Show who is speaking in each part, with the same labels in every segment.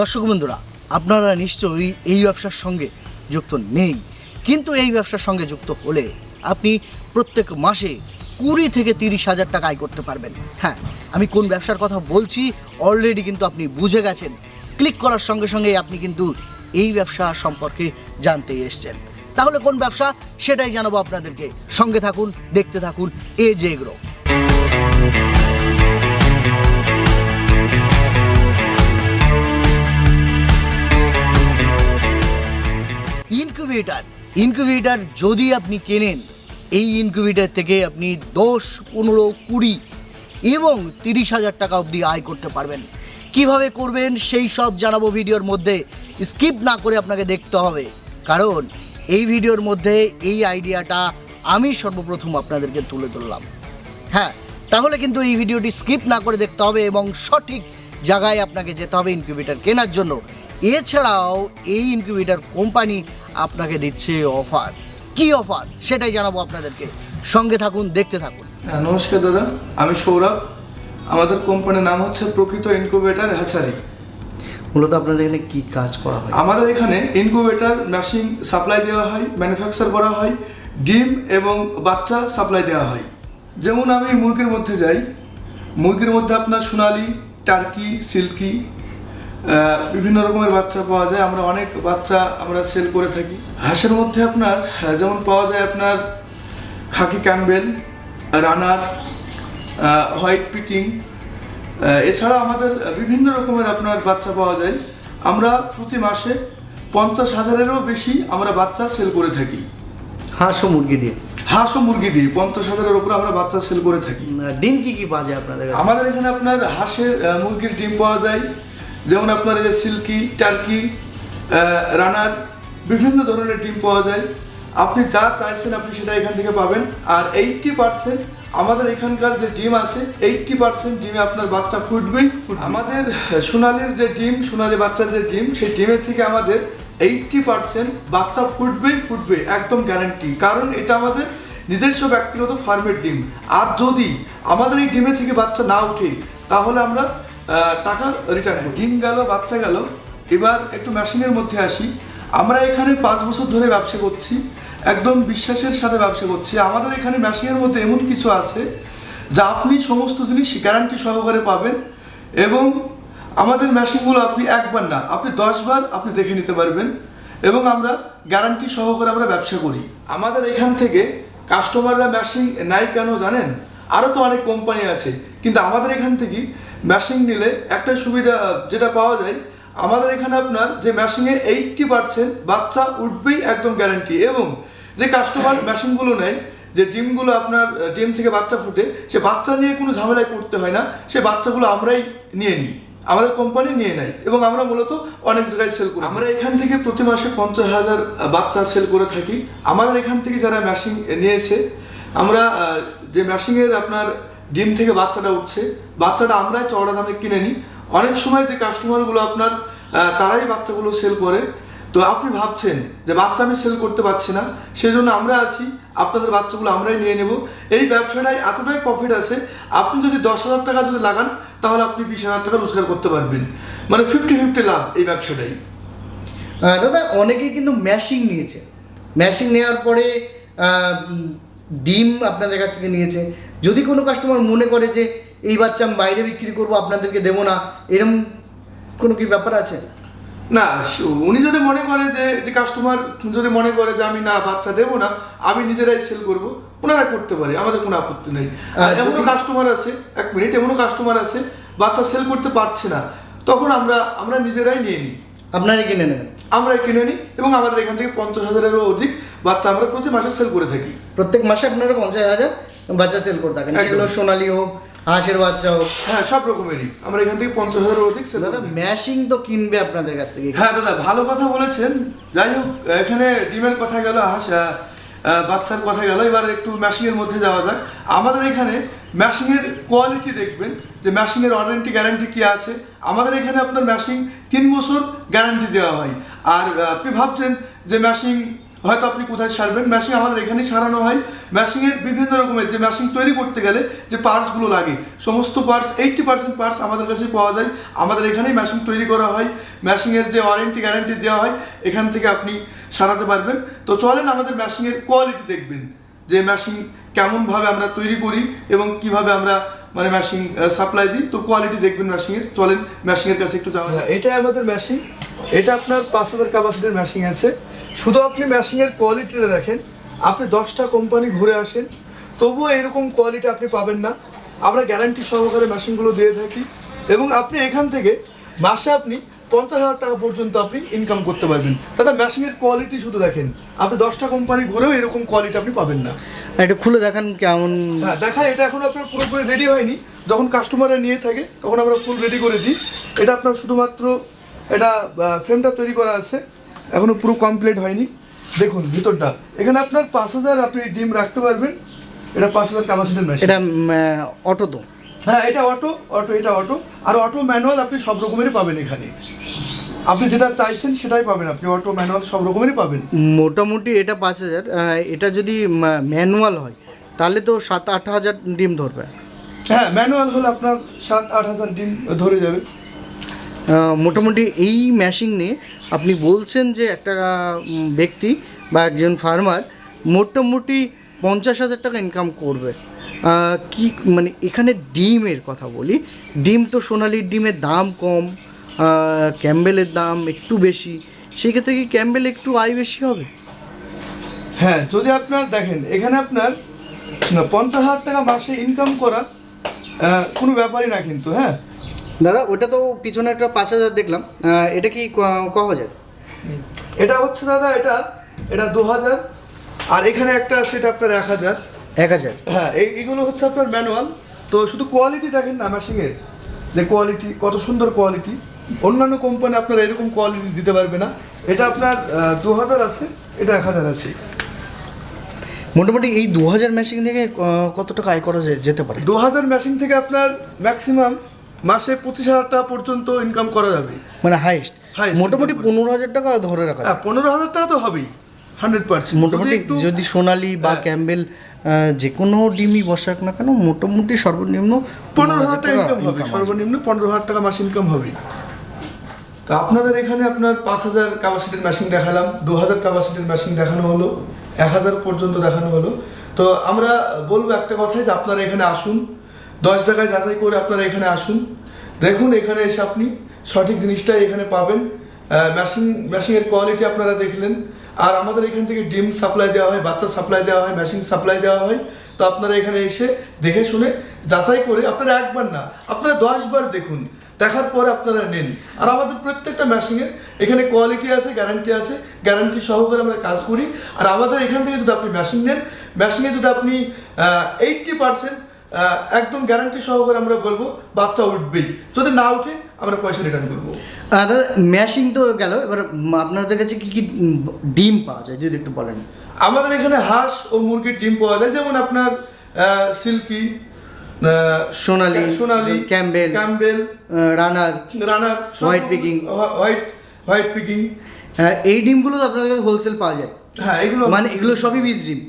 Speaker 1: দর্শক বন্ধুরা, আপনারা নিশ্চয়ই এই ব্যবসার সঙ্গে যুক্ত নেই। কিন্তু এই ব্যবসার সঙ্গে যুক্ত হলে আপনি প্রত্যেক মাসে কুড়ি থেকে তিরিশ হাজার টাকা আয় করতে পারবেন। হ্যাঁ আমি কোন ব্যবসার কথা বলছি অলরেডি কিন্তু আপনি বুঝে গেছেন। ক্লিক করার সঙ্গে সঙ্গে আপনি কিন্তু এই ব্যবসা সম্পর্কে জানতে এসছেন। তাহলে কোন ব্যবসা? সেটাই জানাব আপনাদেরকে। সঙ্গে থাকুন, দেখতে থাকুন, এ যে এগ্রো। ইনকিউবেটার ইনকিউবেটার যদি আপনি কেনেন, এই ইনকিউবেটার থেকে আপনি দশ, পনেরো, কুড়ি এবং তিরিশ হাজার টাকা অবধি আয় করতে পারবেন। কীভাবে করবেন, সেই সব জানাব ভিডিওর মধ্যে। স্কিপ না করে আপনাকে দেখতে হবে। কারণ এই ভিডিওর মধ্যে এই আইডিয়াটা আমি সর্বপ্রথম আপনাদেরকে তুলে ধরলাম। হ্যাঁ তাহলে কিন্তু এই ভিডিওটি স্কিপ না করে দেখতে হবে এবং সঠিক জায়গায় আপনাকে যেতে হবে ইনকিউবেটার কেনার জন্য। এছাড়াও এই ইনকিউবেটার কোম্পানি আপনাকে দিচ্ছে অফার। কি অফার? সেটাই জানাব আপনাদেরকে। সঙ্গে থাকুন, দেখতে থাকুন।
Speaker 2: হ্যাঁ নমস্কার দাদা, আমি সৌরভ। আমাদের কোম্পানির নাম হচ্ছে প্রকৃত ইনকিউবেটার হ্যাচারি।
Speaker 1: মূলত আপনাদের এখানে কি কাজ করা হয়?
Speaker 2: আমাদের এখানে ইনকিউবেটার মেশিন সাপ্লাই দেওয়া হয় ম্যানুফ্যাকচার করা হয়, ডিম এবং বাচ্চা সাপ্লাই দেওয়া হয়। যেমন আমি মুরগির মধ্যে যাই, মুরগির মধ্যে আপনার সোনালি, টার্কি, সিল্কি বিভিন্ন রকমের বাচ্চা পাওয়া যায়। আমরা অনেক বাচ্চা আমরা সেল করে থাকি। হাঁসের মধ্যে আপনার যেমন পাওয়া যায় আপনার khaki Campbell, runner white Pekin এছাড়া আমাদের বিভিন্ন রকমের আপনার বাচ্চা পাওয়া যায়। আমরা প্রতি মাসে পঞ্চাশ হাজারেরও বেশি আমরা বাচ্চা সেল করে থাকি।
Speaker 1: হাঁস ও মুরগি দিয়ে?
Speaker 2: হাঁস ও মুরগি দিয়ে পঞ্চাশ হাজারের উপরে আমরা বাচ্চা সেল করে থাকি।
Speaker 1: ডিম কি কি পাওয়া যায় আপনাদের
Speaker 2: আমাদের এখানে আপনার হাঁসের মুরগির ডিম পাওয়া যায়। যেমন আপনার এই যে সিল্কি টার্কি রানার বিভিন্ন ধরনের ডিম পাওয়া যায়। আপনি যা চাইছেন আপনি সেটা এখান থেকে পাবেন। আর এইটটি পার্সেন্ট আমাদের এখানকার যে ডিম আছে এইটটি পার্সেন্ট ডিমে আপনার বাচ্চা ফুটবেই ফুটবে। আমাদের সোনালির যে ডিম, সোনালি বাচ্চার যে ডিম, সেই ডিমের থেকে আমাদের এইটটি পার্সেন্ট বাচ্চা ফুটবেই ফুটবে, একদম গ্যারান্টি কারণ এটা আমাদের নিজস্ব ব্যক্তিগত ফার্মের ডিম। আর যদি আমাদের এই ডিমে থেকে বাচ্চা না উঠে তাহলে আমরা টাকা রিটার্ন ডিম গেল, বাচ্চা গেল, এবার একটু মেশিনের মধ্যে আসি। আমরা এখানে পাঁচ বছর ধরে ব্যবসা করছি। একদম বিশ্বাসের সাথে ব্যবসা করছি। আমাদের এখানে মেশিনের মধ্যে এমন কিছু আছে যা আপনি সমস্ত জিনিস গ্যারান্টি সহকারে পাবেন এবং আমাদের মেশিনগুলো আপনি একবার না, আপনি দশবার আপনি দেখে নিতে পারবেন এবং আমরা গ্যারান্টি সহকারে আমরা ব্যবসা করি। আমাদের এখান থেকে কাস্টমাররা মেশিন নাই কেন জানেন? আরও তো অনেক কোম্পানি আছে, কিন্তু আমাদের এখান থেকে মেশিন নিলে একটা সুবিধা, যেটা পাওয়া যায়, আমাদের এখানে আপনার যে মেশিনে এইটটি পার্সেন্ট বাচ্চা উঠবেই একদম গ্যারান্টি এবং যে কাস্টমার মেশিনগুলো নেয়, যে ডিমগুলো আপনার ডিম থেকে বাচ্চা ফুটে, সে বাচ্চা নিয়ে কোনো ঝামেলায় পড়তে হয় না। সে বাচ্চাগুলো আমরাই নিয়ে নিই, আমাদের কোম্পানি নিয়ে নেয় এবং আমরা মূলত অনেক জায়গায় সেল করি আমরা এখান থেকে প্রতি মাসে পঞ্চাশ হাজার বাচ্চা সেল করে থাকি। আমাদের এখান থেকে যারা মেশিন নিয়েছে, আমরা যে মেশিনের আপনার ডিম থেকে বাচ্চাটা উঠছে, বাচ্চাটা আমরাই চড়া দামে কিনে নিই। অনেক সময় যে কাস্টমারগুলো আপনার তারাই বাচ্চাগুলো সেল করে। তো আপনি ভাবছেন যে বাচ্চা আমি সেল করতে পারছি না সেই জন্য আমরা আছি, আপনাদের বাচ্চাগুলো আমরাই নিয়ে নেব। এই ব্যবসাটায় এতটাই প্রফিট আছে, আপনি যদি দশ হাজার টাকা যদি লাগান, তাহলে আপনি বিশ হাজার টাকা রোজগার করতে পারবেন। মানে ফিফটি ফিফটি লাভ এই ব্যবসাটাই।
Speaker 1: দাদা, অনেকেই কিন্তু ম্যাশিং নিয়েছে। ম্যাশিং নেওয়ার পরে ডিম আপনাদের কাছ থেকে নিয়েছে। যদি কোনো কাস্টমার মনে করে যে, এই বাচ্চা আমি বাইরে বিক্রি করব, আপনাদেরকে দেবো না এরকম কোনো কি ব্যাপার আছে?
Speaker 2: না উনি যদি মনে করে যে যে কাস্টমার যদি মনে করে যে আমি না বাচ্চা দেবো না আমি নিজেরাই সেল করব ওনারা করতে পারে আমাদের কোনো আপত্তি নেই। আর এমনও কাস্টমার আছে এক মিনিট এমনও কাস্টমার আছে বাচ্চা সেল করতে পারছে না তখন আমরা আমরা নিজেরাই নিয়ে নিই।
Speaker 1: আপনারাই কিনে নেবেন
Speaker 2: আমরা কিনে নিই এবং আমাদের এখান থেকে পঞ্চাশ হাজারেরও অধিক বাচ্চা আমরা প্রতি মাসে সেল করে থাকি।
Speaker 1: প্রত্যেক মাসে আপনারা পঞ্চাশ হাজার বাচ্চা সেল করে থাকেন। সেগুলো সোনালি হোক হাঁসের বাচ্চা হোক
Speaker 2: হ্যাঁ সব রকমেরই। আমরা এখান থেকে পঞ্চাশ হাজারের অধিক সেল
Speaker 1: দাদা ম্যাশিং তো কিনবে আপনাদের কাছ থেকে।
Speaker 2: হ্যাঁ দাদা ভালো কথা বলেছেন। যাই হোক এখানে ডিমের কথা গেল হাঁস বাচ্চার কথা গেল। এবার একটু ম্যাশিংয়ের মধ্যে যাওয়া যাক। আমাদের এখানে ম্যাশিংয়ের কোয়ালিটি দেখবেন যে ম্যাশিংয়ের ওয়ারেন্টি গ্যারান্টি কি আছে। আমাদের এখানে আপনার ম্যাশিং তিন বছর গ্যারান্টি দেওয়া হয়। আর আপনি ভাবছেন যে ম্যাশিং হয়তো আপনি কোথায় সারবেন। ম্যাশিং আমাদের এখানেই সারানো হয়। ম্যাশিংয়ের বিভিন্ন রকমের যে ম্যাশিং তৈরি করতে গেলে যে পার্টসগুলো লাগে, সমস্ত পার্টস এইটটি পার্সেন্ট পার্টস আমাদের কাছে পাওয়া যায়। আমাদের এখানেই ম্যাশিং তৈরি করা হয়। ম্যাশিংয়ের যে ওয়ারেন্টি গ্যারান্টি দেওয়া হয়, এখান থেকে আপনি সারাতে পারবেন। তো চলেন আমাদের ম্যাশিংয়ের কোয়ালিটি দেখবেন। যে ম্যাশিং কেমনভাবে আমরা তৈরি করি এবং কীভাবে আমরা মানে ম্যাশিং সাপ্লাই দিই। তো কোয়ালিটি দেখবেন ম্যাশিংয়ের চলেন ম্যাশিংয়ের কাছে একটু যাওয়া এটাই আমাদের ম্যাশিং এটা আপনার পাঁচ হাজার ক্যাপাসিটির ম্যাশিং আছে। শুধু আপনি ম্যাশিংয়ের কোয়ালিটিটা দেখেন আপনি দশটা কোম্পানি ঘুরে আসেন তবুও এরকম কোয়ালিটি আপনি পাবেন না। আমরা গ্যারান্টি সহকারে মেশিনগুলো দিয়ে থাকি এবং আপনি এখান থেকে মাসে আপনি পঞ্চাশ হাজার টাকা পর্যন্ত আপনি ইনকাম করতে পারবেন। দাদা মেশিনের কোয়ালিটি শুধু দেখেন আপনি দশটা কোম্পানি ঘুরেও এরকম কোয়ালিটি আপনি পাবেন না।
Speaker 1: এটা খুলে দেখান কেমন
Speaker 2: হ্যাঁ দেখা এটা এখন আপনার পুরোপুরি রেডি হয়নি। যখন কাস্টমাররা নিয়ে থাকে তখন আমরা ফুল রেডি করে দিই। এটা আপনার শুধুমাত্র এটা ফ্রেমটা তৈরি করা আছে। এখনও পুরো কমপ্লিট হয়নি। দেখুন ভিতরটা। এখানে আপনার পাঁচ হাজার আপনি ডিম রাখতে পারবেন। এটা পাঁচ হাজার ক্যাপাসিটির মেশিন
Speaker 1: এটা অটো তো?
Speaker 2: হ্যাঁ এটা অটো অটো এটা অটো আর অটো ম্যানুয়াল আপনি সব রকমেরই পাবেন এখানে। আপনি যেটা চাইছেন সেটাই পাবেন আপনি। অটো ম্যানুয়াল সব রকমেরই পাবেন।
Speaker 1: মোটামুটি এটা পাঁচ হাজার। এটা যদি ম্যানুয়াল হয় তাহলে তো সাত আট হাজার ডিম ধরবে।
Speaker 2: হ্যাঁ ম্যানুয়াল হলে আপনার সাত আট হাজার ডিম ধরে যাবে।
Speaker 1: মোটামুটি এই ম্যাশিং নিয়ে আপনি বলছেন যে একটা ব্যক্তি বা একজন ফার্মার মোটামুটি পঞ্চাশ হাজার টাকা ইনকাম করবে। কি মানে এখানে ডিমের কথা বলি। ডিম তো সোনালির ডিমের দাম কম ক্যাম্বেলের দাম একটু বেশি। সেক্ষেত্রে কি ক্যাম্বেল একটু আয় বেশি হবে?
Speaker 2: হ্যাঁ যদি আপনার দেখেন, এখানে আপনার পঞ্চাশ হাজার টাকা মাসে ইনকাম করা কোনো ব্যাপারই না কিন্তু হ্যাঁ?
Speaker 1: দাদা ওটা তো পিছনে একটা পাঁচ হাজার দেখলাম। এটা কি ক- হাজার?
Speaker 2: এটা হচ্ছে দাদা এটা এটা দু হাজার আর এখানে একটা আছে এটা আপনার এক হাজার।
Speaker 1: এক হাজার?
Speaker 2: হ্যাঁ এই এগুলো হচ্ছে আপনার ম্যানুয়াল তো শুধু কোয়ালিটি দেখেন না ম্যাশিংয়ের যে কোয়ালিটি কত সুন্দর কোয়ালিটি অন্যান্য কোম্পানি আপনার এরকম কোয়ালিটি দিতে পারবে না। এটা আপনার দু হাজার আছে এটা এক হাজার আছে।
Speaker 1: মোটামুটি এই দু হাজার মেশিন থেকে কত টাকা আয় করা যেতে পারে?
Speaker 2: দু হাজার মেশিন থেকে আপনার ম্যাক্সিমাম মাসে পঁচিশ হাজার টাকা পর্যন্ত ইনকাম করা যাবে।
Speaker 1: মানে হাইস্ট মোটামুটি পনেরো হাজার টাকা ধরে রাখা।
Speaker 2: হ্যাঁ পনেরো হাজার টাকা তো হবেই হান্ড্রেড পার্সেন্ট
Speaker 1: মোটামুটি যদি সোনালি বা
Speaker 2: হ্যাঁ।
Speaker 1: ক্যাম্বেল যে কোনো ডিমই বসাক না কেন মোটামুটি সর্বনিম্ন
Speaker 2: পনেরো হাজার টাকা ইনকাম হবে সর্বনিম্ন পনেরো হাজার টাকা মাস ইনকাম হবে। তো আপনাদের এখানে আপনার পাঁচ হাজার ক্যাপাসিটির মেশিন দেখালাম দু হাজার ক্যাপাসিটির মেশিন দেখানো হলো এক হাজার পর্যন্ত দেখানো হলো। তো আমরা বলব একটা কথাই যে আপনারা এখানে আসুন দশ জায়গায় যাচাই করে আপনারা এখানে আসুন। দেখুন এখানে এসে আপনি সঠিক জিনিসটাই এখানে পাবেন। মেশিন মেশিনের কোয়ালিটি আপনারা দেখলেন। আর আমাদের এখান থেকে ডিম সাপ্লাই দেওয়া হয়, বাচ্চা সাপ্লাই দেওয়া হয় মেশিন সাপ্লাই দেওয়া হয়। তো আপনারা এখানে এসে দেখে শুনে যাচাই করে আপনারা একবার না, আপনারা দশবার দেখুন। দেখার পরে আপনারা নেন। আর আমাদের প্রত্যেকটা মেশিনের এখানে কোয়ালিটি আছে গ্যারান্টি আছে। গ্যারান্টি সহকারে আমরা কাজ করি। আর আমাদের এখান থেকে যদি আপনি মেশিন নেন মেশিনে যদি আপনি এইটটি পার্সেন্ট একদম গ্যারান্টি সহকারে আমরা বলব বাচ্চা উঠবেই। যদি না উঠে আমরা পয়সা রিটার্ন করব।
Speaker 1: দাদা ম্যাশিং তো গেল। এবার আপনাদের কাছে কি কি ডিম পাওয়া যায় যদি একটু বলেন?
Speaker 2: আমাদের এখানে হাঁস ও মুরগির ডিম পাওয়া যায়। যেমন আপনার silkie
Speaker 1: Sonali,
Speaker 2: Sonali
Speaker 1: Campbell,
Speaker 2: Campbell
Speaker 1: runner
Speaker 2: runner
Speaker 1: white picking।
Speaker 2: White white Pekin.
Speaker 1: এই ডিমগুলো তো আপনাদের কাছে হোলসেল পাওয়া যায়।
Speaker 2: হ্যাঁ এগুলো
Speaker 1: মানে এগুলো সবই বীজ ডিম।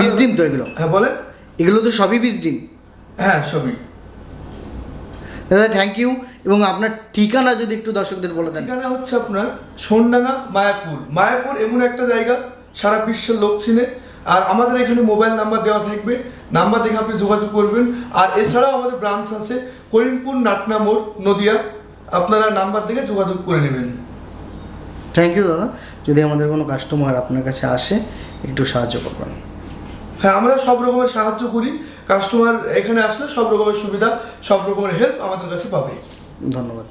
Speaker 1: বীজ ডিম তো এগুলো।
Speaker 2: হ্যাঁ বলেন।
Speaker 1: এগুলো তো সবই বীজ ডিম।
Speaker 2: হ্যাঁ সবই।
Speaker 1: দাদা থ্যাংক ইউ এবং আপনার ঠিকানা যদি একটু দর্শকদের বলে দেন।
Speaker 2: ঠিকানা হচ্ছে আপনার সোনডাঙ্গা মায়াপুর। মায়াপুর এমন একটা জায়গা সারা বিশ্বের লোক চিনে। আর আমাদের এখানে মোবাইল নাম্বার দেওয়া থাকবে। নাম্বার দেখে আপনি যোগাযোগ করবেন। আর এছাড়াও আমাদের ব্রাঞ্চ আছে করিমপুর নাটনা মোড় নদিয়া। আপনারা নাম্বার দেখে যোগাযোগ করে নেবেন।
Speaker 1: থ্যাংক ইউ দাদা। যদি আমাদের কোনো কাস্টমার আপনার কাছে আসে একটু সাহায্য করবেন।
Speaker 2: হ্যাঁ আমরা সব রকমের সাহায্য করি। কাস্টমার এখানে আসলে সব রকমের সুবিধা, সব রকমের হেল্প আমাদের কাছে পাবে।
Speaker 1: ধন্যবাদ।